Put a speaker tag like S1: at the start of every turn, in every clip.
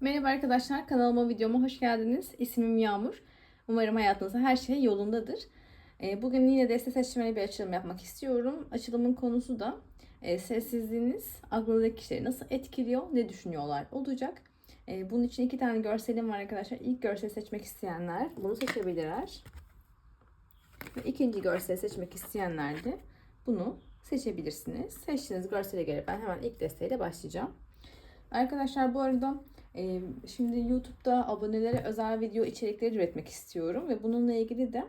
S1: Merhaba arkadaşlar, kanalıma videoma hoş geldiniz. İsmim Yağmur. Umarım hayatınızda her şey yolundadır. Ee, Bugün yine de ses seçmeli bir açılım yapmak istiyorum. Açılımın konusu da e, sessizliğiniz aklınızdaki kişileri nasıl etkiliyor, ne düşünüyorlar olacak. Ee, Bunun için iki tane görselim var arkadaşlar. İlk görseli seçmek isteyenler bunu seçebilirler. Ve ikinci görseli seçmek isteyenler de bunu seçebilirsiniz. Seçtiğiniz görsele göre ben hemen ilk desteğiyle başlayacağım. Arkadaşlar bu arada Şimdi YouTube'da abonelere özel video içerikleri üretmek istiyorum ve bununla ilgili de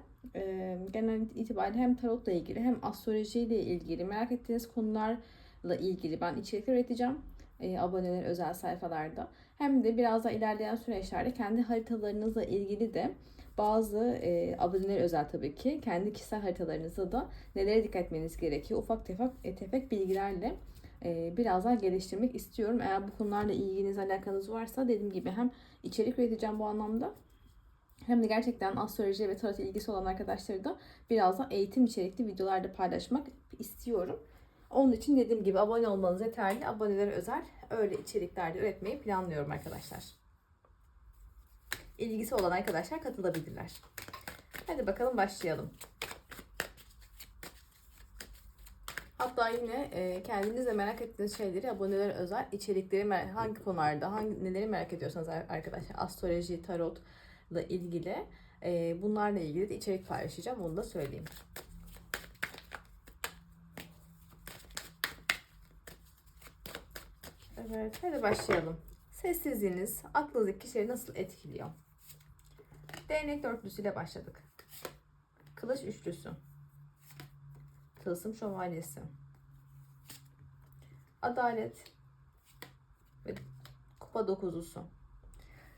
S1: genel itibariyle hem tarotla ilgili hem astrolojiyle ilgili merak ettiğiniz konularla ilgili ben içerikler üreteceğim e, aboneler özel sayfalarda. Hem de biraz da ilerleyen süreçlerde kendi haritalarınızla ilgili de bazı e, aboneler özel tabii ki kendi kişisel haritalarınızda da nelere dikkat etmeniz gerekiyor ufak tefek, e, tefek bilgilerle biraz daha geliştirmek istiyorum. Eğer bu konularla ilginiz, alakanız varsa dediğim gibi hem içerik üreteceğim bu anlamda hem de gerçekten astroloji ve tarot ilgisi olan arkadaşları da biraz da eğitim içerikli videolarda paylaşmak istiyorum. Onun için dediğim gibi abone olmanız yeterli. Abonelere özel öyle içeriklerde üretmeyi planlıyorum arkadaşlar. İlgisi olan arkadaşlar katılabilirler. Hadi bakalım başlayalım. Hatta yine e, kendiniz de merak ettiğiniz şeyleri abonelere özel içerikleri hangi konularda, hangi neleri merak ediyorsanız ar- arkadaşlar astroloji, tarotla ilgili e, bunlarla ilgili de içerik paylaşacağım. Onu da söyleyeyim. Evet, hadi başlayalım. Sessizliğiniz aklınızdaki kişileri nasıl etkiliyor? Değnek dörtlüsüyle başladık. Kılıç üçlüsü. Tılsım şövalyesi. Adalet ve kupa dokuzlusu.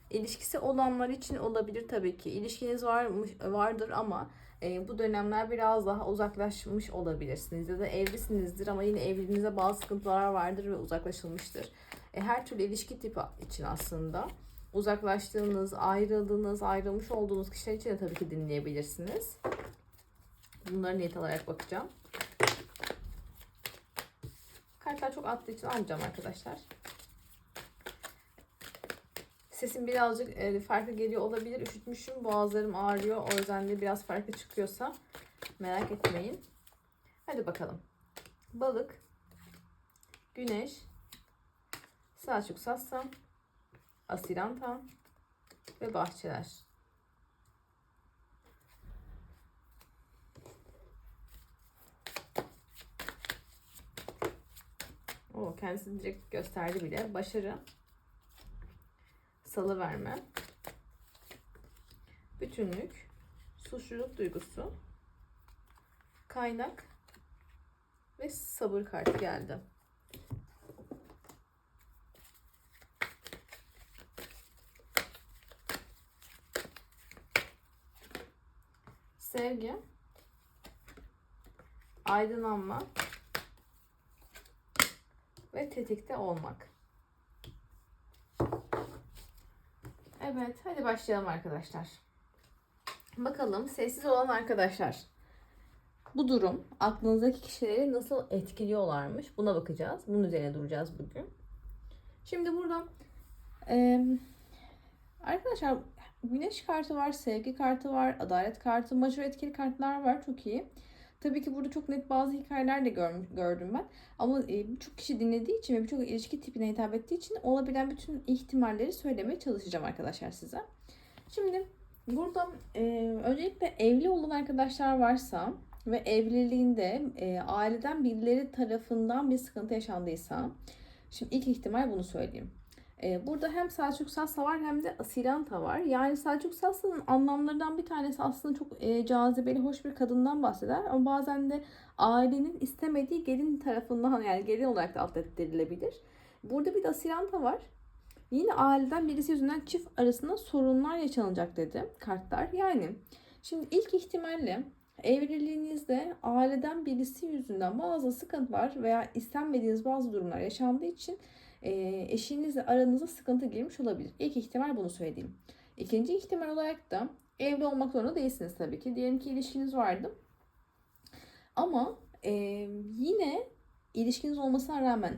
S1: İlişkisi olanlar için olabilir tabii ki. İlişkiniz varmış, vardır ama e, bu dönemler biraz daha uzaklaşmış olabilirsiniz. Ya da evlisinizdir ama yine evliliğinizde bazı sıkıntılar vardır ve uzaklaşılmıştır. E, her türlü ilişki tipi için aslında uzaklaştığınız, ayrıldığınız, ayrılmış olduğunuz kişiler için de tabii ki dinleyebilirsiniz. Bunları niyet alarak bakacağım. Kartlar çok attığı için almayacağım arkadaşlar. Sesim birazcık e, farklı geliyor olabilir. Üşütmüşüm. Boğazlarım ağrıyor. O yüzden de biraz farklı çıkıyorsa merak etmeyin. Hadi bakalım. Balık, Güneş, Selçuk Sassa, Asiranta ve Bahçeler. O kendisi direkt gösterdi bile. Başarı. Salı verme. Bütünlük. Suçluluk duygusu. Kaynak. Ve sabır kartı geldi. Sevgi. Aydınlanma ve tetikte olmak. Evet, hadi başlayalım arkadaşlar. Bakalım sessiz olan arkadaşlar. Bu durum aklınızdaki kişileri nasıl etkiliyorlarmış? Buna bakacağız. Bunun üzerine duracağız bugün. Şimdi burada arkadaşlar güneş kartı var, sevgi kartı var, adalet kartı, majör etkili kartlar var. Çok iyi. Tabii ki burada çok net bazı hikayeler de gör, gördüm ben. Ama e, birçok kişi dinlediği için ve birçok ilişki tipine hitap ettiği için olabilen bütün ihtimalleri söylemeye çalışacağım arkadaşlar size. Şimdi burada e, öncelikle evli olan arkadaşlar varsa ve evliliğinde e, aileden birileri tarafından bir sıkıntı yaşandıysa şimdi ilk ihtimal bunu söyleyeyim. Ee, burada hem Selçuk Sassa var hem de Asiranta var. Yani Selçuk Sassa'nın anlamlarından bir tanesi aslında çok e, cazibeli, hoş bir kadından bahseder. Ama bazen de ailenin istemediği gelin tarafından yani gelin olarak da alt ettirilebilir. Burada bir de Asiranta var. Yine aileden birisi yüzünden çift arasında sorunlar yaşanacak dedi kartlar. Yani şimdi ilk ihtimalle evliliğinizde aileden birisi yüzünden bazı sıkıntılar veya istenmediğiniz bazı durumlar yaşandığı için e, eşinizle aranıza sıkıntı girmiş olabilir. İlk ihtimal bunu söyleyeyim. İkinci ihtimal olarak da evli olmak zorunda değilsiniz tabii ki. Diyelim ki ilişkiniz vardı. Ama e, yine ilişkiniz olmasına rağmen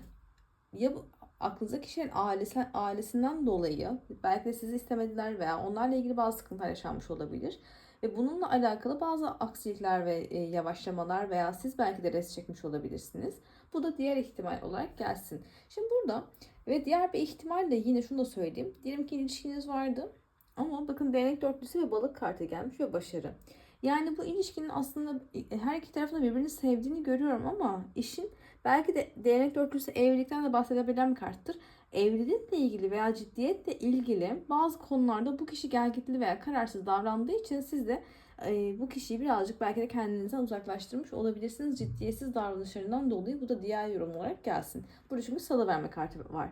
S1: ya bu aklınızdaki kişilerin ailesi, ailesinden dolayı belki de sizi istemediler veya onlarla ilgili bazı sıkıntılar yaşanmış olabilir. Ve bununla alakalı bazı aksilikler ve e, yavaşlamalar veya siz belki de res çekmiş olabilirsiniz. Bu da diğer ihtimal olarak gelsin. Şimdi burada ve diğer bir ihtimal de yine şunu da söyleyeyim. Diyelim ki ilişkiniz vardı ama bakın değnek dörtlüsü ve balık kartı gelmiş ve başarı. Yani bu ilişkinin aslında her iki tarafında birbirini sevdiğini görüyorum ama işin belki de değnek dörtlüsü evlilikten de bahsedebilen bir karttır. Evlilikle ilgili veya ciddiyetle ilgili bazı konularda bu kişi gelgitli veya kararsız davrandığı için siz de e, bu kişiyi birazcık belki de kendinizden uzaklaştırmış olabilirsiniz ciddiyetsiz davranışlarından dolayı. Bu da diğer yorum olarak gelsin. Burada çünkü salı verme kartı var.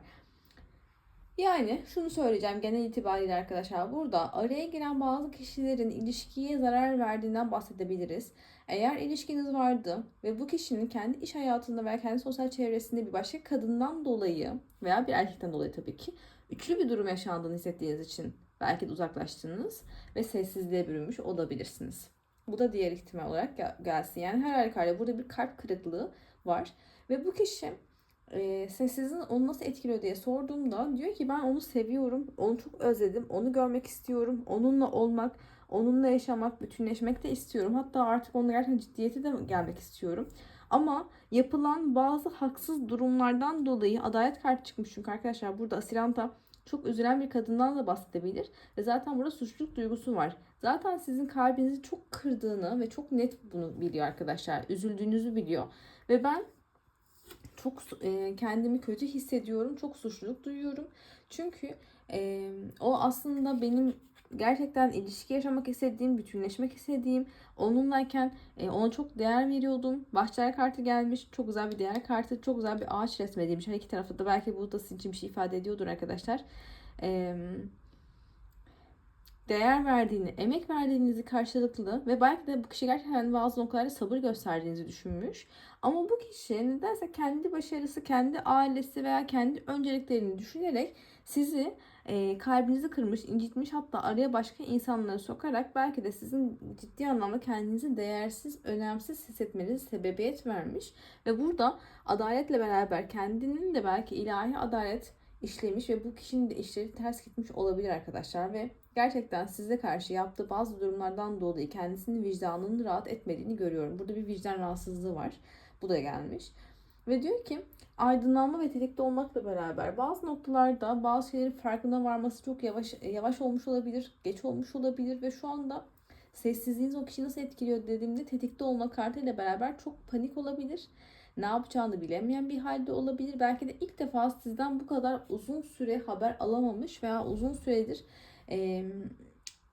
S1: Yani şunu söyleyeceğim genel itibariyle arkadaşlar burada araya giren bazı kişilerin ilişkiye zarar verdiğinden bahsedebiliriz. Eğer ilişkiniz vardı ve bu kişinin kendi iş hayatında veya kendi sosyal çevresinde bir başka kadından dolayı veya bir erkekten dolayı tabii ki üçlü bir durum yaşandığını hissettiğiniz için belki de uzaklaştınız ve sessizliğe bürünmüş olabilirsiniz. Bu da diğer ihtimal olarak gelsin. Yani her halükarda burada bir kalp kırıklığı var ve bu kişi e, sessizliğin onu nasıl etkiliyor diye sorduğumda diyor ki ben onu seviyorum, onu çok özledim, onu görmek istiyorum, onunla olmak, onunla yaşamak, bütünleşmek de istiyorum. Hatta artık onunla gerçekten ciddiyete de gelmek istiyorum. Ama yapılan bazı haksız durumlardan dolayı adalet kartı çıkmış çünkü arkadaşlar burada Asiranta çok üzülen bir kadından da bahsedebilir. Ve zaten burada suçluluk duygusu var. Zaten sizin kalbinizi çok kırdığını ve çok net bunu biliyor arkadaşlar. Üzüldüğünüzü biliyor. Ve ben çok e, kendimi kötü hissediyorum. Çok suçluluk duyuyorum. Çünkü e, o aslında benim gerçekten ilişki yaşamak istediğim, bütünleşmek istediğim, onunlayken e, ona çok değer veriyordum. Bahçeler kartı gelmiş. Çok güzel bir değer kartı. Çok güzel bir ağaç resmedilmiş. Her iki tarafta da belki bu da sizin için bir şey ifade ediyordur arkadaşlar. Eee değer verdiğini, emek verdiğinizi karşılıklı ve belki de bu kişi gerçekten bazı noktalarda sabır gösterdiğinizi düşünmüş. Ama bu kişi nedense kendi başarısı, kendi ailesi veya kendi önceliklerini düşünerek sizi e, kalbinizi kırmış, incitmiş hatta araya başka insanları sokarak belki de sizin ciddi anlamda kendinizi değersiz, önemsiz hissetmenizi sebebiyet vermiş. Ve burada adaletle beraber kendinin de belki ilahi adalet işlemiş ve bu kişinin de işleri ters gitmiş olabilir arkadaşlar ve gerçekten size karşı yaptığı bazı durumlardan dolayı kendisinin vicdanının rahat etmediğini görüyorum. Burada bir vicdan rahatsızlığı var. Bu da gelmiş. Ve diyor ki aydınlanma ve tetikte olmakla beraber bazı noktalarda bazı şeylerin farkına varması çok yavaş yavaş olmuş olabilir, geç olmuş olabilir ve şu anda sessizliğiniz o kişiyi nasıl etkiliyor dediğimde tetikte olma kartıyla beraber çok panik olabilir. Ne yapacağını bilemeyen bir halde olabilir. Belki de ilk defa sizden bu kadar uzun süre haber alamamış veya uzun süredir e,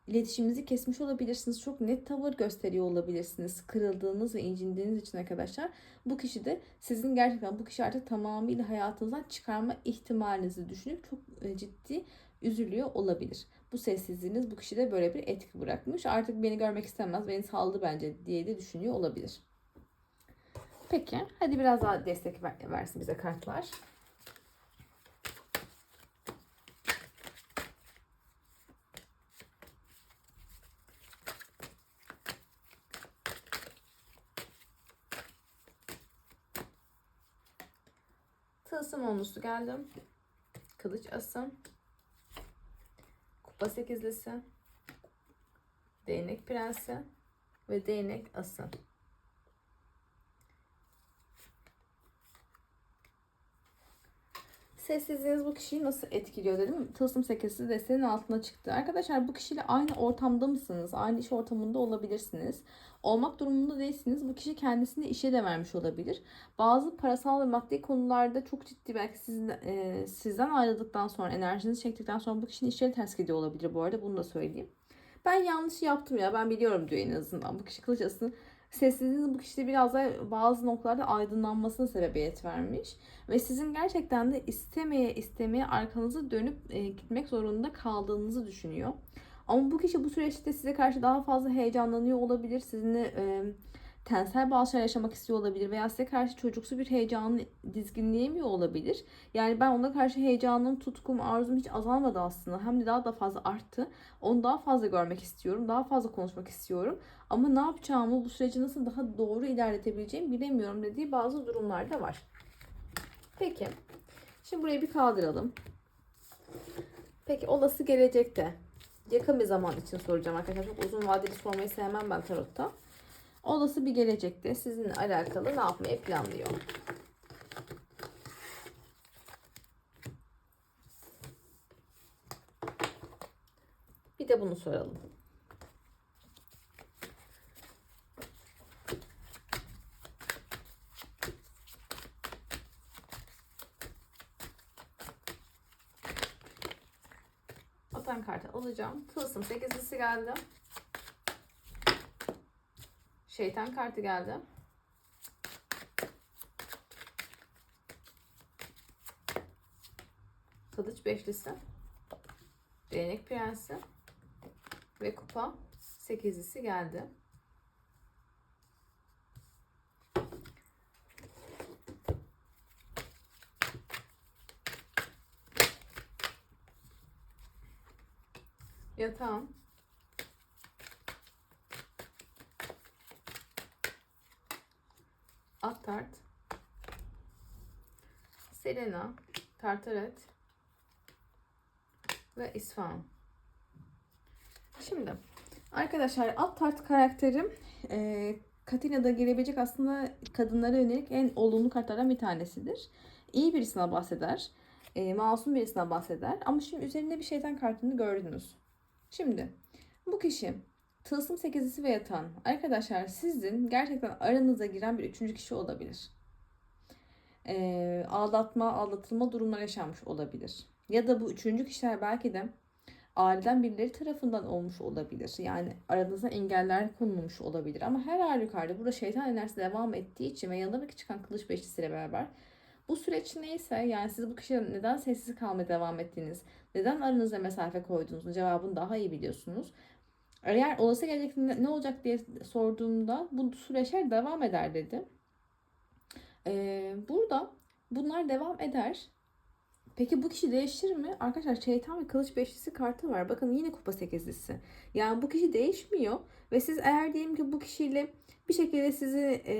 S1: iletişiminizi kesmiş olabilirsiniz. Çok net tavır gösteriyor olabilirsiniz. Kırıldığınız ve incindiğiniz için arkadaşlar. Bu kişi de sizin gerçekten bu kişi artık tamamıyla hayatınızdan çıkarma ihtimalinizi düşünüp çok ciddi üzülüyor olabilir. Bu sessizliğiniz bu kişide böyle bir etki bırakmış. Artık beni görmek istemez, beni saldı bence diye de düşünüyor olabilir. Peki, hadi biraz daha destek versin bize kartlar. Tılsım onlusu geldim. Kılıç ası. Kupa sekizlisi. Değnek prensi. Ve değnek ası. Sessizliğiniz bu kişiyi nasıl etkiliyor dedim. Tılsım sekizli desteğinin altına çıktı. Arkadaşlar bu kişiyle aynı ortamda mısınız? Aynı iş ortamında olabilirsiniz. Olmak durumunda değilsiniz. Bu kişi kendisini işe de vermiş olabilir. Bazı parasal ve maddi konularda çok ciddi belki sizin, e, sizden ayrıldıktan sonra enerjinizi çektikten sonra bu kişinin işleri ters gidiyor olabilir bu arada. Bunu da söyleyeyim. Ben yanlış yaptım ya ben biliyorum diyor en azından. Bu kişi kılıçasını sessizliğiniz bu kişide biraz da bazı noktalarda aydınlanmasına sebebiyet vermiş. Ve sizin gerçekten de istemeye istemeye arkanızı dönüp e, gitmek zorunda kaldığınızı düşünüyor. Ama bu kişi bu süreçte size karşı daha fazla heyecanlanıyor olabilir. Sizinle e, tensel bazı yaşamak istiyor olabilir veya size karşı çocuksu bir heyecanı dizginleyemiyor olabilir. Yani ben ona karşı heyecanım, tutkum, arzum hiç azalmadı aslında. Hem de daha da fazla arttı. Onu daha fazla görmek istiyorum. Daha fazla konuşmak istiyorum. Ama ne yapacağımı, bu süreci nasıl daha doğru ilerletebileceğimi bilemiyorum dediği bazı durumlar da var. Peki. Şimdi burayı bir kaldıralım. Peki olası gelecekte yakın bir zaman için soracağım arkadaşlar. Çok uzun vadeli sormayı sevmem ben tarotta. Olası bir gelecekte sizinle alakalı ne yapmayı planlıyor? Bir de bunu soralım. Vatan kartı alacağım. Tılsım 8'lisi geldi. Şeytan kartı geldi. Kılıç beşlisi. Değnek prensi. Ve kupa sekizlisi geldi. Yatağım. Selena. Tartaret. Ve İsfahan. Şimdi arkadaşlar Attart karakterim e, Katina'da gelebilecek aslında kadınlara yönelik en olumlu kartlardan bir tanesidir. İyi birisine bahseder. E, masum birisine bahseder. Ama şimdi üzerinde bir şeytan kartını gördünüz. Şimdi bu kişi tılsım sekizlisi ve yatan arkadaşlar sizin gerçekten aranıza giren bir üçüncü kişi olabilir. E, aldatma, aldatılma durumları yaşanmış olabilir. Ya da bu üçüncü kişiler belki de aileden birileri tarafından olmuş olabilir. Yani aranızda engeller konulmuş olabilir. Ama her halükarda burada şeytan enerjisi devam ettiği için ve yanındaki çıkan kılıç beşlisiyle beraber bu süreç neyse yani siz bu kişiden neden sessiz kalmaya devam ettiniz, neden aranıza mesafe koyduğunuzun cevabını daha iyi biliyorsunuz. Eğer olası gelecekte ne olacak diye sorduğumda bu süreçler devam eder dedi. Ee, burada bunlar devam eder. Peki bu kişi değişir mi? Arkadaşlar şeytan ve kılıç beşlisi kartı var. Bakın yine kupa sekizlisi. Yani bu kişi değişmiyor. Ve siz eğer diyelim ki bu kişiyle bir şekilde sizi e,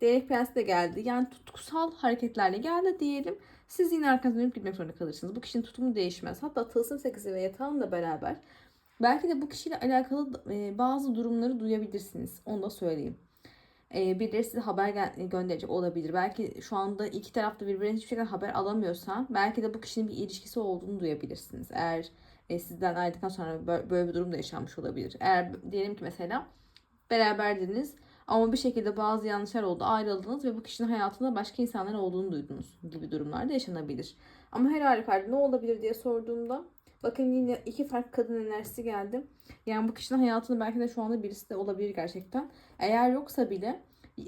S1: Değnek Prens de geldi. Yani tutkusal hareketlerle geldi diyelim. Siz yine arkanızdan dönüp gitmek zorunda kalırsınız. Bu kişinin tutumu değişmez. Hatta tılsım sekizi ve yatağınla beraber belki de bu kişiyle alakalı bazı durumları duyabilirsiniz. Onu da söyleyeyim. E, birileri size haber gö- gönderecek olabilir. Belki şu anda iki tarafta birbirinden hiçbir şekilde haber alamıyorsa belki de bu kişinin bir ilişkisi olduğunu duyabilirsiniz. Eğer e, sizden ayrıldıktan sonra böyle, bir durum da yaşanmış olabilir. Eğer diyelim ki mesela beraberdiniz ama bir şekilde bazı yanlışlar oldu ayrıldınız ve bu kişinin hayatında başka insanlar olduğunu duydunuz gibi durumlar da yaşanabilir. Ama her halükarda ne olabilir diye sorduğumda bakın yine iki farklı kadın enerjisi geldi. Yani bu kişinin hayatında belki de şu anda birisi de olabilir gerçekten. Eğer yoksa bile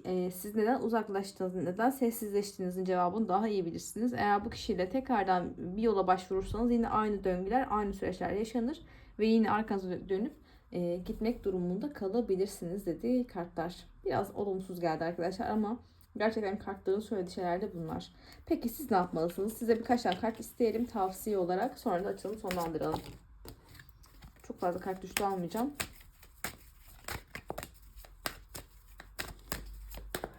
S1: e, siz neden uzaklaştınız, neden sessizleştiğinizin cevabını daha iyi bilirsiniz. Eğer bu kişiyle tekrardan bir yola başvurursanız yine aynı döngüler, aynı süreçler yaşanır ve yine arkanıza dönüp e, gitmek durumunda kalabilirsiniz dedi kartlar. Biraz olumsuz geldi arkadaşlar ama gerçekten kartların söylediği şeyler de bunlar. Peki siz ne yapmalısınız? Size birkaç tane kart isteyelim tavsiye olarak. Sonra da açalım sonlandıralım. Çok fazla kart düştü almayacağım.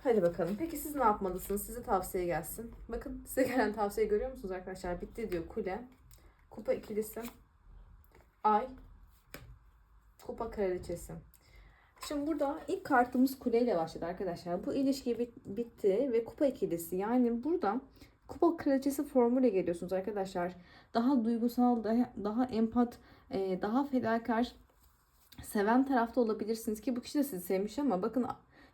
S1: Hadi bakalım. Peki siz ne yapmalısınız? Size tavsiye gelsin. Bakın size gelen tavsiye görüyor musunuz arkadaşlar? Bitti diyor kule. Kupa ikilisi. Ay. Kupa kraliçesi. Şimdi burada ilk kartımız kuleyle başladı arkadaşlar. Bu ilişki bit- bitti ve kupa ikilisi. Yani burada kupa kraliçesi formuyla geliyorsunuz arkadaşlar. Daha duygusal, daha, daha empat, e, daha fedakar, seven tarafta olabilirsiniz ki bu kişi de sizi sevmiş ama bakın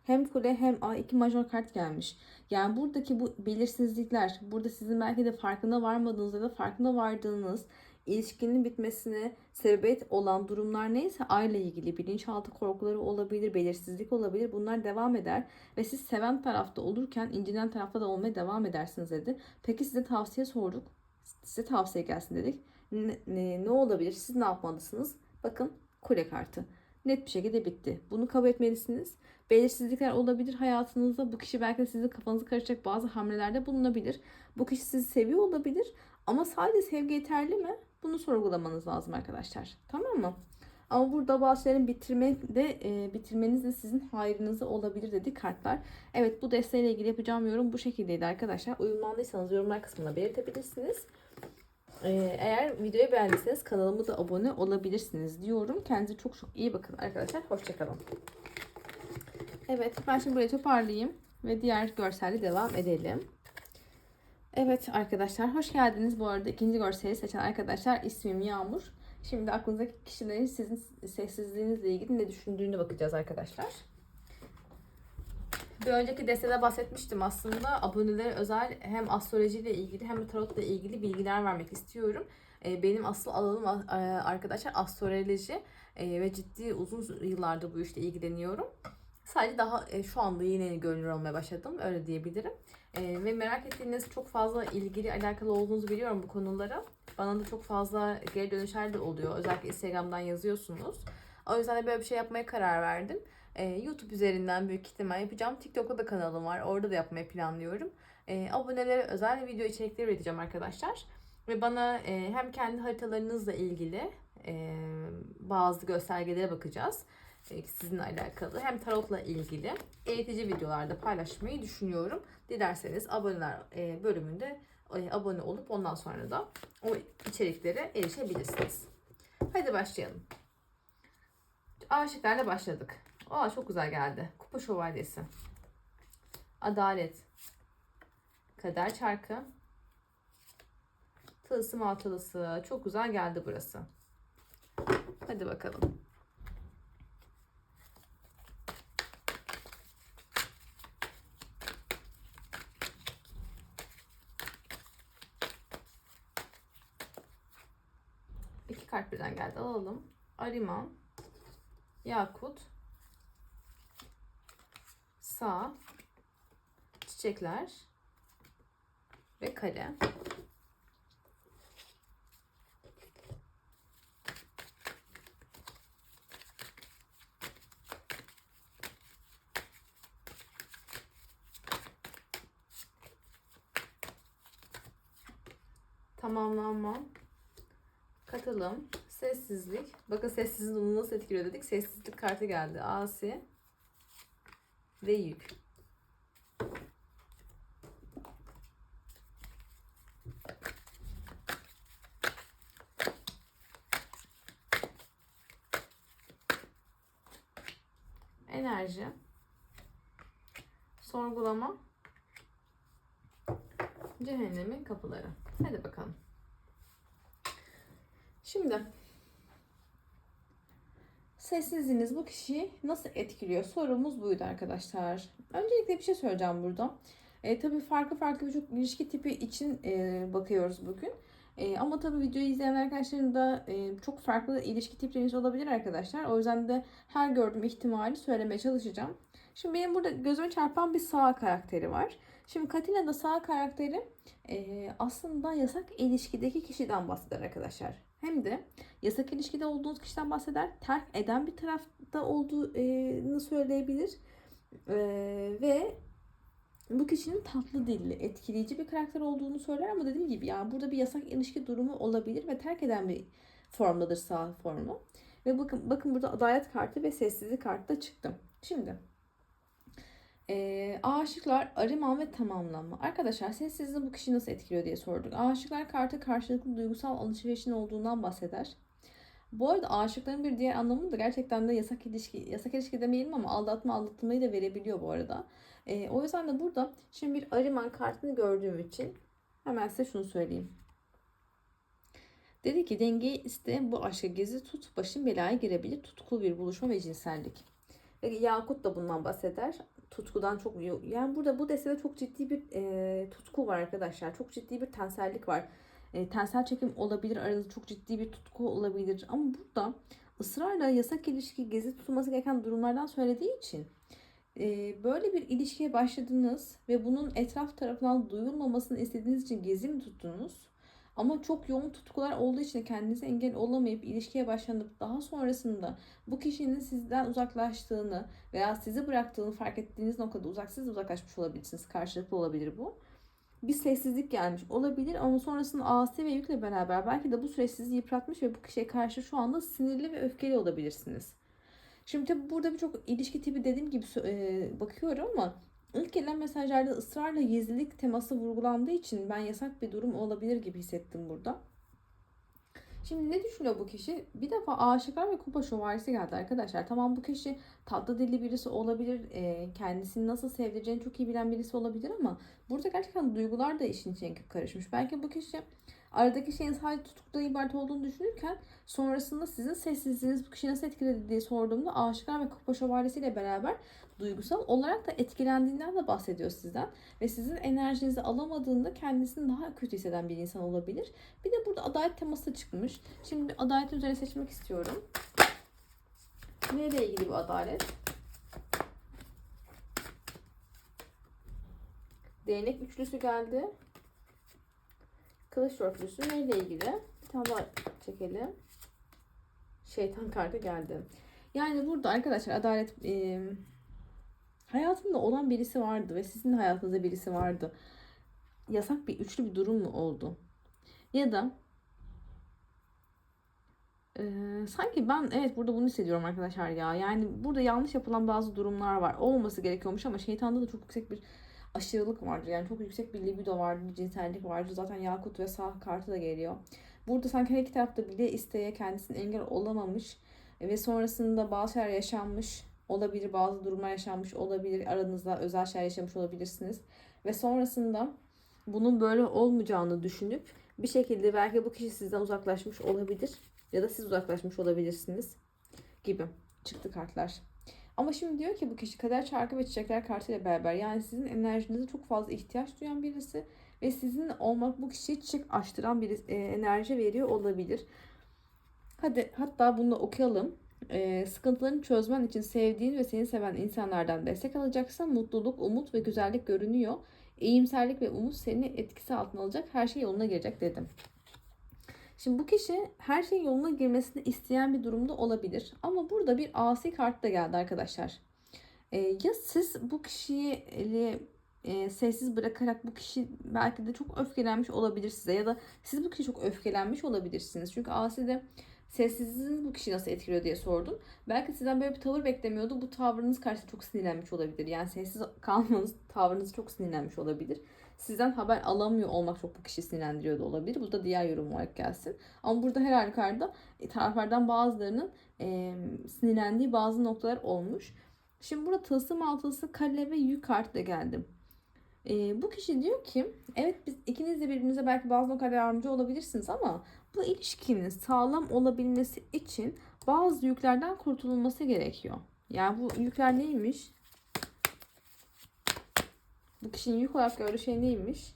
S1: hem kule hem A iki major kart gelmiş. Yani buradaki bu belirsizlikler, burada sizin belki de farkında varmadığınız ya da farkında vardığınız ilişkinin bitmesine sebebiyet olan durumlar neyse aile ilgili bilinçaltı korkuları olabilir, belirsizlik olabilir. Bunlar devam eder ve siz seven tarafta olurken incinen tarafta da olmaya devam edersiniz dedi. Peki size tavsiye sorduk. Size tavsiye gelsin dedik. Ne, ne, ne olabilir? Siz ne yapmalısınız? Bakın kule kartı. Net bir şekilde bitti. Bunu kabul etmelisiniz. Belirsizlikler olabilir hayatınızda. Bu kişi belki de sizin kafanızı karışacak bazı hamlelerde bulunabilir. Bu kişi sizi seviyor olabilir. Ama sadece sevgi yeterli mi? Bunu sorgulamanız lazım arkadaşlar. Tamam mı? Ama burada bazı şeylerin bitirme de e, bitirmeniz de sizin hayrınıza olabilir dedi kartlar. Evet bu desteğiyle ilgili yapacağım yorum bu şekildeydi arkadaşlar. Uyumlandıysanız yorumlar kısmına belirtebilirsiniz. Ee, eğer videoyu beğendiyseniz kanalıma da abone olabilirsiniz diyorum. Kendinize çok çok iyi bakın arkadaşlar. Hoşçakalın. Evet ben şimdi burayı toparlayayım ve diğer görselle devam edelim. Evet arkadaşlar hoş geldiniz. Bu arada ikinci görseli seçen arkadaşlar ismim Yağmur. Şimdi aklınızdaki kişilerin sizin sessizliğinizle ilgili ne düşündüğünü bakacağız arkadaşlar. Bir önceki destede bahsetmiştim aslında. Abonelere özel hem astrolojiyle ilgili hem de tarotla ilgili bilgiler vermek istiyorum. Ee, Benim asıl alanım e, arkadaşlar astroloji e, ve ciddi uzun yıllardır bu işle ilgileniyorum. Sadece daha e, şu anda yeni görünür olmaya başladım öyle diyebilirim. E, ve merak ettiğiniz çok fazla ilgili alakalı olduğunuzu biliyorum bu konulara. Bana da çok fazla geri dönüşler de oluyor. Özellikle Instagram'dan yazıyorsunuz. O yüzden de böyle bir şey yapmaya karar verdim. E, YouTube üzerinden büyük ihtimal yapacağım. TikTok'ta da kanalım var. Orada da yapmayı planlıyorum. E, abonelere özel video içerikleri üreteceğim arkadaşlar. Ve bana e, hem kendi haritalarınızla ilgili e, bazı göstergelere bakacağız sizinle alakalı hem tarotla ilgili eğitici videolarda paylaşmayı düşünüyorum. Dilerseniz aboneler e, bölümünde e, abone olup ondan sonra da o içeriklere erişebilirsiniz. Hadi başlayalım. Aşıklarla başladık. Aa çok güzel geldi. Kupa şövalyesi. Adalet. Kader çarkı. Tılsım altılısı. Çok güzel geldi burası. Hadi bakalım. İki kart birden geldi. Alalım. Ariman. Yakut. Sağ. Çiçekler. Ve kale. Tamamlanma. Katılım. Sessizlik. Bakın sessizlik onu nasıl etkiliyor dedik. Sessizlik kartı geldi. Asi. Ve yük. Enerji. Sorgulama. Cehennemin kapıları. Hadi bakalım. Şimdi sessizliğiniz bu kişiyi nasıl etkiliyor? Sorumuz buydu arkadaşlar. Öncelikle bir şey söyleyeceğim burada. E, tabii farklı farklı birçok ilişki tipi için e, bakıyoruz bugün. E, ama tabii videoyu izleyen arkadaşların da e, çok farklı ilişki tipleriniz olabilir arkadaşlar. O yüzden de her gördüğüm ihtimali söylemeye çalışacağım. Şimdi benim burada gözüme çarpan bir sağ karakteri var. Şimdi Katina'da sağ karakteri e, aslında yasak ilişkideki kişiden bahseder arkadaşlar. Hem de yasak ilişkide olduğunuz kişiden bahseder. Terk eden bir tarafta olduğunu söyleyebilir. E, ve bu kişinin tatlı dilli, etkileyici bir karakter olduğunu söyler ama dediğim gibi yani burada bir yasak ilişki durumu olabilir ve terk eden bir formdadır sağ formu. Ve bakın bakın burada adalet kartı ve sessizlik kartı da çıktı. Şimdi e, aşıklar, arıman ve tamamlanma. Arkadaşlar sessizliği bu kişiyi nasıl etkiliyor diye sorduk. Aşıklar kartı karşılıklı duygusal alışverişin olduğundan bahseder. Bu arada aşıkların bir diğer anlamı da gerçekten de yasak ilişki, yasak ilişki demeyelim ama aldatma aldatmayı da verebiliyor bu arada. E, o yüzden de burada şimdi bir arıman kartını gördüğüm için hemen size şunu söyleyeyim. Dedi ki dengeyi iste bu aşkı gezi tut başın belaya girebilir tutkulu bir buluşma ve cinsellik. Yakut da bundan bahseder tutkudan çok yani burada bu destede çok ciddi bir e, tutku var arkadaşlar. Çok ciddi bir tensellik var. E, tensel çekim olabilir. Aranızda çok ciddi bir tutku olabilir. Ama burada ısrarla yasak ilişki gezi tutulması gereken durumlardan söylediği için e, böyle bir ilişkiye başladınız ve bunun etraf tarafından duyulmamasını istediğiniz için gezi mi tuttunuz? Ama çok yoğun tutkular olduğu için kendinize engel olamayıp ilişkiye başlanıp daha sonrasında bu kişinin sizden uzaklaştığını veya sizi bıraktığını fark ettiğiniz noktada uzak siz uzaklaşmış olabilirsiniz. Karşılıklı olabilir bu. bir sessizlik gelmiş olabilir ama sonrasında asi ve yükle beraber belki de bu süreç sizi yıpratmış ve bu kişiye karşı şu anda sinirli ve öfkeli olabilirsiniz. Şimdi tabii burada birçok ilişki tipi dediğim gibi bakıyorum ama ilk gelen mesajlarda ısrarla gizlilik teması vurgulandığı için ben yasak bir durum olabilir gibi hissettim burada. Şimdi ne düşünüyor bu kişi? Bir defa aşıklar ve kupa şövalyesi geldi arkadaşlar. Tamam bu kişi tatlı dilli birisi olabilir. e, kendisini nasıl sevdireceğini çok iyi bilen birisi olabilir ama burada gerçekten duygular da işin içine karışmış. Belki bu kişi aradaki şeyin sadece tutuktan ibaret olduğunu düşünürken sonrasında sizin sessizliğiniz bu kişiyi nasıl etkiledi diye sorduğumda aşıklar ve kupa şövalyesiyle beraber duygusal olarak da etkilendiğinden de bahsediyor sizden. Ve sizin enerjinizi alamadığında kendisini daha kötü hisseden bir insan olabilir. Bir de burada adalet teması çıkmış. Şimdi adalet üzerine seçmek istiyorum. Neyle ilgili bu adalet? Değnek üçlüsü geldi. Kılıç dörtlüsü neyle ilgili? Bir tane daha çekelim. Şeytan kartı geldi. Yani burada arkadaşlar adalet e, hayatında olan birisi vardı ve sizin de hayatınızda birisi vardı. Yasak bir üçlü bir durum mu oldu? Ya da e, sanki ben evet burada bunu hissediyorum arkadaşlar ya. Yani burada yanlış yapılan bazı durumlar var. Olmaması gerekiyormuş ama şeytanda da çok yüksek bir aşırılık vardır. Yani çok yüksek bir libido vardır, bir cinsellik vardır. Zaten Yakut ve Sağ kartı da geliyor. Burada sanki her iki tarafta bile isteye kendisine engel olamamış ve sonrasında bazı şeyler yaşanmış olabilir, bazı durumlar yaşanmış olabilir. Aranızda özel şeyler yaşamış olabilirsiniz. Ve sonrasında bunun böyle olmayacağını düşünüp bir şekilde belki bu kişi sizden uzaklaşmış olabilir ya da siz uzaklaşmış olabilirsiniz gibi çıktı kartlar. Ama şimdi diyor ki bu kişi kader çarkı ve çiçekler kartıyla beraber yani sizin enerjinize çok fazla ihtiyaç duyan birisi ve sizin olmak bu kişiye çiçek açtıran bir e, enerji veriyor olabilir. Hadi hatta bunu okuyalım. E, sıkıntılarını çözmen için sevdiğin ve seni seven insanlardan destek alacaksın. Mutluluk, umut ve güzellik görünüyor. İyimserlik ve umut seni etkisi altına alacak. Her şey yoluna girecek dedim. Şimdi bu kişi her şeyin yoluna girmesini isteyen bir durumda olabilir. Ama burada bir asi kart da geldi arkadaşlar. Ee, ya siz bu kişiyi e, sessiz bırakarak bu kişi belki de çok öfkelenmiş olabilir size ya da siz bu kişi çok öfkelenmiş olabilirsiniz. Çünkü asi de sessizliğiniz bu kişiyi nasıl etkiliyor diye sordum. Belki sizden böyle bir tavır beklemiyordu. Bu tavrınız karşısında çok sinirlenmiş olabilir. Yani sessiz kalmanız tavrınız çok sinirlenmiş olabilir. Sizden haber alamıyor olmak çok bu kişi sinirlendiriyor da olabilir. Bu da diğer yorum olarak gelsin. Ama burada her halükarda e, taraflardan bazılarının e, sinirlendiği bazı noktalar olmuş. Şimdi burada tılsım altısı kale ve yük kartı da geldi. E, bu kişi diyor ki evet biz ikiniz de birbirinize belki bazı noktalarda yardımcı olabilirsiniz ama bu ilişkinin sağlam olabilmesi için bazı yüklerden kurtululması gerekiyor. Yani bu yükler neymiş? Bu kişinin yük olarak gördüğü şey neymiş?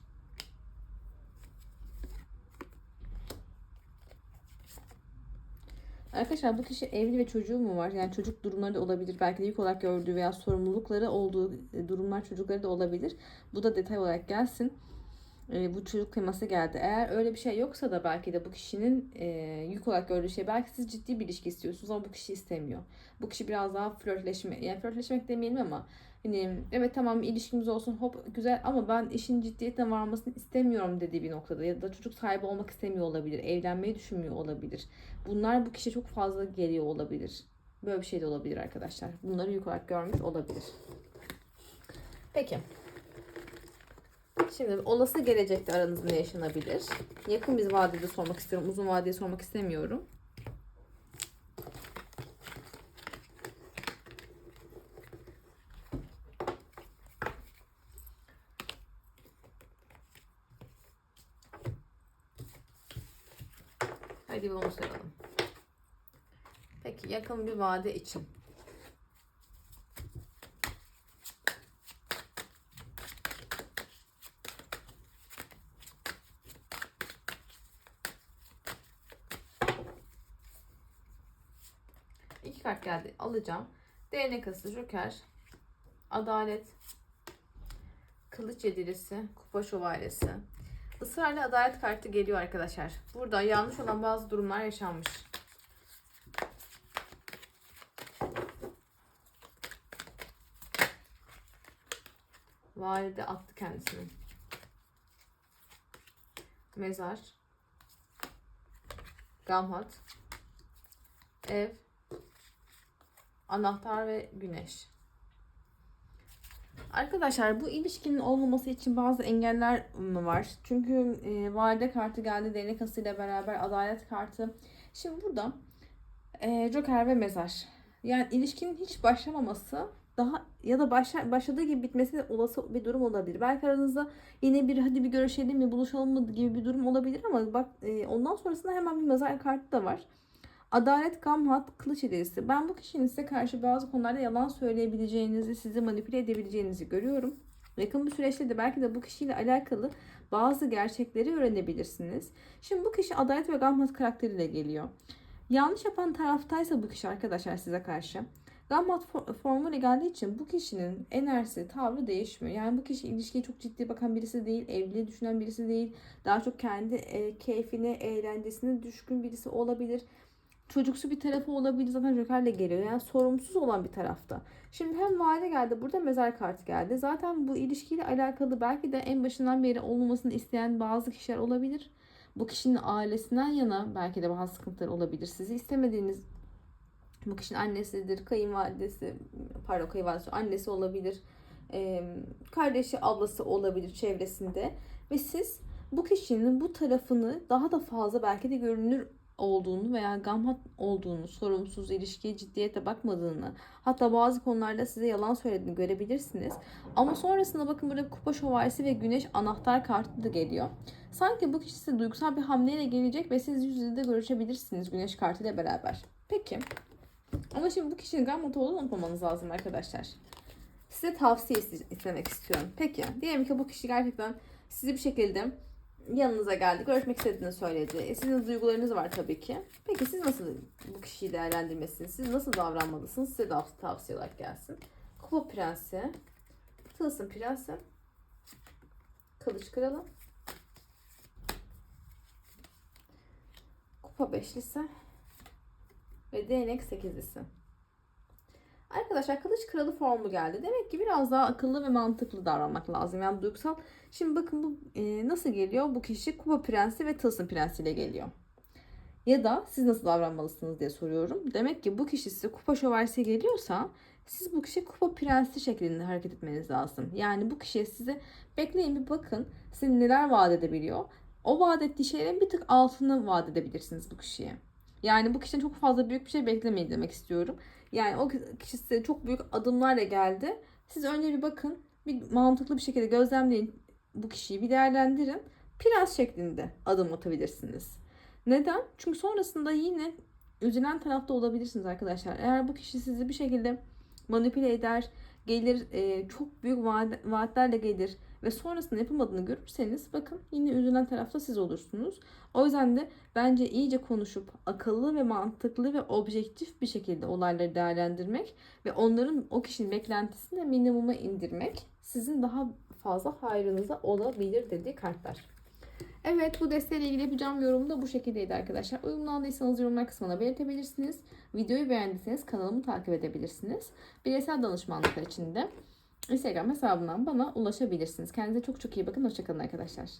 S1: Arkadaşlar bu kişi evli ve çocuğu mu var? Yani çocuk durumları da olabilir. Belki de yük olarak gördüğü veya sorumlulukları olduğu durumlar çocukları da olabilir. Bu da detay olarak gelsin. Ee, bu çocuk teması geldi. Eğer öyle bir şey yoksa da belki de bu kişinin e, yük olarak gördüğü şey belki siz ciddi bir ilişki istiyorsunuz ama bu kişi istemiyor. Bu kişi biraz daha flörtleşme, yani flörtleşmek demeyelim ama hani evet tamam ilişkimiz olsun hop güzel ama ben işin ciddiyetine varmasını istemiyorum dediği bir noktada ya da çocuk sahibi olmak istemiyor olabilir, evlenmeyi düşünmüyor olabilir. Bunlar bu kişi çok fazla geliyor olabilir. Böyle bir şey de olabilir arkadaşlar. Bunları yük olarak görmüş olabilir. Peki. Şimdi olası gelecekte aranızda ne yaşanabilir? Yakın bir vadede sormak istiyorum. Uzun vadede sormak istemiyorum. Hadi bunu sayalım. Peki yakın bir vade için. İki kart geldi. Alacağım. Değnek ası, joker, adalet, kılıç yedilisi, kupa şövalyesi. Israrla adalet kartı geliyor arkadaşlar. Burada yanlış olan bazı durumlar yaşanmış. Valide attı kendisini. mezar, gamhat, ev, anahtar ve güneş. Arkadaşlar bu ilişkinin olmaması için bazı engeller mi var? Çünkü e, valide kartı geldi, değnek ile beraber adalet kartı. Şimdi burada e, Joker ve mezar. Yani ilişkinin hiç başlamaması daha ya da başla, başladığı gibi bitmesi de olası bir durum olabilir. Belki aranızda yine bir hadi bir görüşelim mi buluşalım mı gibi bir durum olabilir ama bak e, ondan sonrasında hemen bir mezar kartı da var. Adalet, gamhat, kılıç hediyesi. Ben bu kişinin size karşı bazı konularda yalan söyleyebileceğinizi, sizi manipüle edebileceğinizi görüyorum. Yakın bir süreçte de belki de bu kişiyle alakalı bazı gerçekleri öğrenebilirsiniz. Şimdi bu kişi adalet ve gamhat karakteriyle geliyor. Yanlış yapan taraftaysa bu kişi arkadaşlar size karşı. Gammat formuyla geldiği için bu kişinin enerjisi, tavrı değişmiyor. Yani bu kişi ilişkiye çok ciddi bakan birisi değil, evliliği düşünen birisi değil. Daha çok kendi e, keyfine, eğlencesine düşkün birisi olabilir çocuksu bir tarafı olabilir zaten Joker'le geliyor. Yani sorumsuz olan bir tarafta. Şimdi hem valide geldi burada mezar kartı geldi. Zaten bu ilişkiyle alakalı belki de en başından beri olmamasını isteyen bazı kişiler olabilir. Bu kişinin ailesinden yana belki de bazı sıkıntılar olabilir. Sizi istemediğiniz bu kişinin annesidir, kayınvalidesi, pardon kayınvalidesi, annesi olabilir. Kardeşi, ablası olabilir çevresinde. Ve siz bu kişinin bu tarafını daha da fazla belki de görünür olduğunu veya gamhat olduğunu, sorumsuz ilişkiye ciddiyete bakmadığını, hatta bazı konularda size yalan söylediğini görebilirsiniz. Ama sonrasında bakın burada kupa şövalyesi ve güneş anahtar kartı da geliyor. Sanki bu kişi size duygusal bir hamleyle gelecek ve siz yüz yüze de görüşebilirsiniz güneş kartıyla beraber. Peki. Ama şimdi bu kişinin gamhat olduğunu unutmamanız lazım arkadaşlar. Size tavsiye istemek istiyorum. Peki. Diyelim ki bu kişi gerçekten sizi bir şekilde yanınıza geldi. Görüşmek istediğini söyledi. E, sizin duygularınız var tabii ki. Peki siz nasıl bu kişiyi değerlendirmesiniz? Siz nasıl davranmalısınız? Size de tavsiye olarak gelsin. Kupa prensi. Tılsım prensi. Kılıç kralı. Kupa beşlisi. Ve değnek sekizlisi. Arkadaşlar kılıç kralı formu geldi. Demek ki biraz daha akıllı ve mantıklı davranmak lazım. Yani duygusal. Şimdi bakın bu e, nasıl geliyor? Bu kişi kupa prensi ve tılsım prensiyle geliyor. Ya da siz nasıl davranmalısınız diye soruyorum. Demek ki bu kişi size kupa şövalyesi geliyorsa siz bu kişi kupa prensi şeklinde hareket etmeniz lazım. Yani bu kişiye size bekleyin bir bakın size neler vaat edebiliyor. O vaat ettiği şeylerin bir tık altını vaat edebilirsiniz bu kişiye. Yani bu kişiden çok fazla büyük bir şey beklemeyin demek istiyorum. Yani o kişi size çok büyük adımlarla geldi. Siz önce bir bakın. Bir mantıklı bir şekilde gözlemleyin bu kişiyi bir değerlendirin. Prens şeklinde adım atabilirsiniz. Neden? Çünkü sonrasında yine üzülen tarafta olabilirsiniz arkadaşlar. Eğer bu kişi sizi bir şekilde manipüle eder, gelir çok büyük vaat, vaatlerle gelir ve sonrasında yapamadığını görürseniz bakın yine üzülen tarafta siz olursunuz. O yüzden de bence iyice konuşup akıllı ve mantıklı ve objektif bir şekilde olayları değerlendirmek ve onların o kişinin beklentisini de minimuma indirmek sizin daha fazla hayrınıza olabilir dedi kartlar. Evet bu desteğiyle ilgili yapacağım yorum da bu şekildeydi arkadaşlar. Uyumlandıysanız yorumlar kısmına belirtebilirsiniz. Videoyu beğendiyseniz kanalımı takip edebilirsiniz. Bireysel danışmanlıklar için de Instagram hesabından bana ulaşabilirsiniz. Kendinize çok çok iyi bakın. Hoşçakalın arkadaşlar.